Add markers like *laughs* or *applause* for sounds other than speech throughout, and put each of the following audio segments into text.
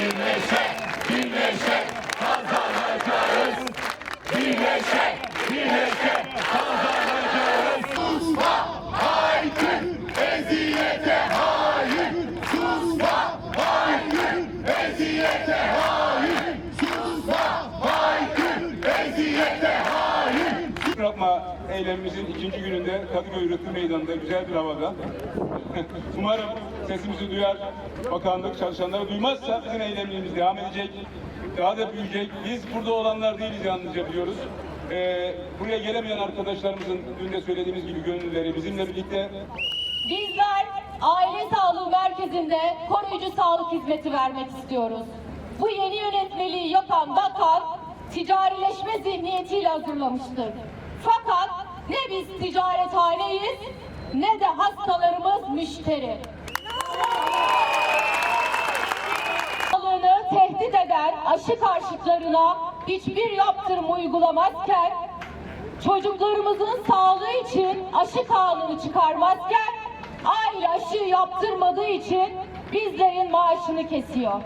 birleşe, birleşe kazanacağız. Birleşe, birleşe kazanacağız. Susma, haykır, eziyete hayır. Susma, haykır, eziyete hayır. Susma, haykır, eziyete hayır. Bırakma eylemimizin ikinci gününde Kadıköy Rıhtı Meydanı'nda güzel bir havada. *laughs* Umarım sesimizi duyar, bakanlık çalışanları duymazsa bizim eylemlerimiz devam edecek, daha da büyüyecek. Biz burada olanlar değiliz yalnızca biliyoruz. Ee, buraya gelemeyen arkadaşlarımızın dün de söylediğimiz gibi gönülleri bizimle birlikte Bizler aile sağlığı merkezinde koruyucu sağlık hizmeti vermek istiyoruz. Bu yeni yönetmeliği yapan bakan ticarileşme zihniyetiyle hazırlamıştır. Fakat ne biz ticarethaneyiz ne de hastalarımız müşteri. Sağlığını tehdit eden aşı karşıtlarına hiçbir yaptırım uygulamazken çocuklarımızın sağlığı için aşı kanunu çıkarmazken aile aşı yaptırmadığı için bizlerin maaşını kesiyor.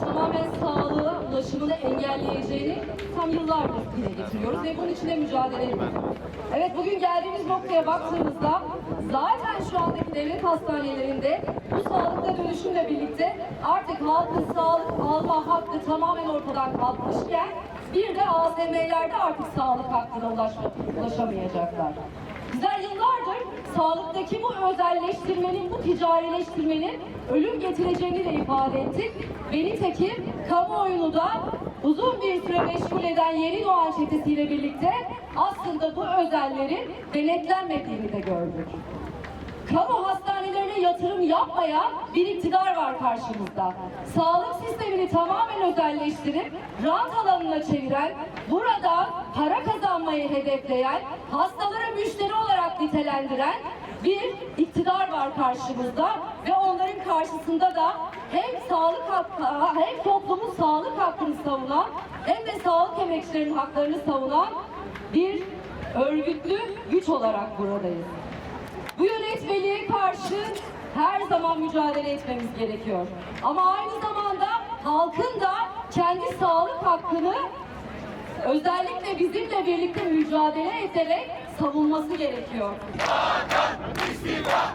Tamamen sağlığa ulaşımını engelleyeceğini tam yıllardır dile getiriyoruz ve bunun için de mücadele ediyoruz. Evet bugün geldiğimiz noktaya baktığımızda zaten şu andaki devlet hastanelerinde bu sağlıkta dönüşümle birlikte artık halkın sağlık alma hakkı tamamen ortadan kalkmışken bir de ASM'lerde artık sağlık hakkına ulaşma, ulaşamayacaklar. Sağlıktaki bu özelleştirmenin, bu ticarileştirmenin ölüm getireceğini de ifade ettik. Ve nitekim kamuoyunu da uzun bir süre meşgul eden Yeni Doğan çetesiyle birlikte aslında bu özellerin denetlenmediğini de gördük. Kamu hastanelerine yatırım yapmayan bir iktidar var karşımızda. Sağlık sistemini tamamen özelleştirip rant alanına çeviren, burada para kazanmayı hedefleyen, hastaları müşteri olarak nitelendiren bir iktidar var karşımızda ve onların karşısında da hem sağlık hakkı, hem toplumun sağlık hakkını savunan hem de sağlık emekçilerinin haklarını savunan bir örgütlü güç olarak buradayız. Bu yönetmeliğe karşı her zaman mücadele etmemiz gerekiyor. Ama aynı zamanda halkın da kendi sağlık hakkını özellikle bizimle birlikte mücadele ederek savunması gerekiyor. İstifa,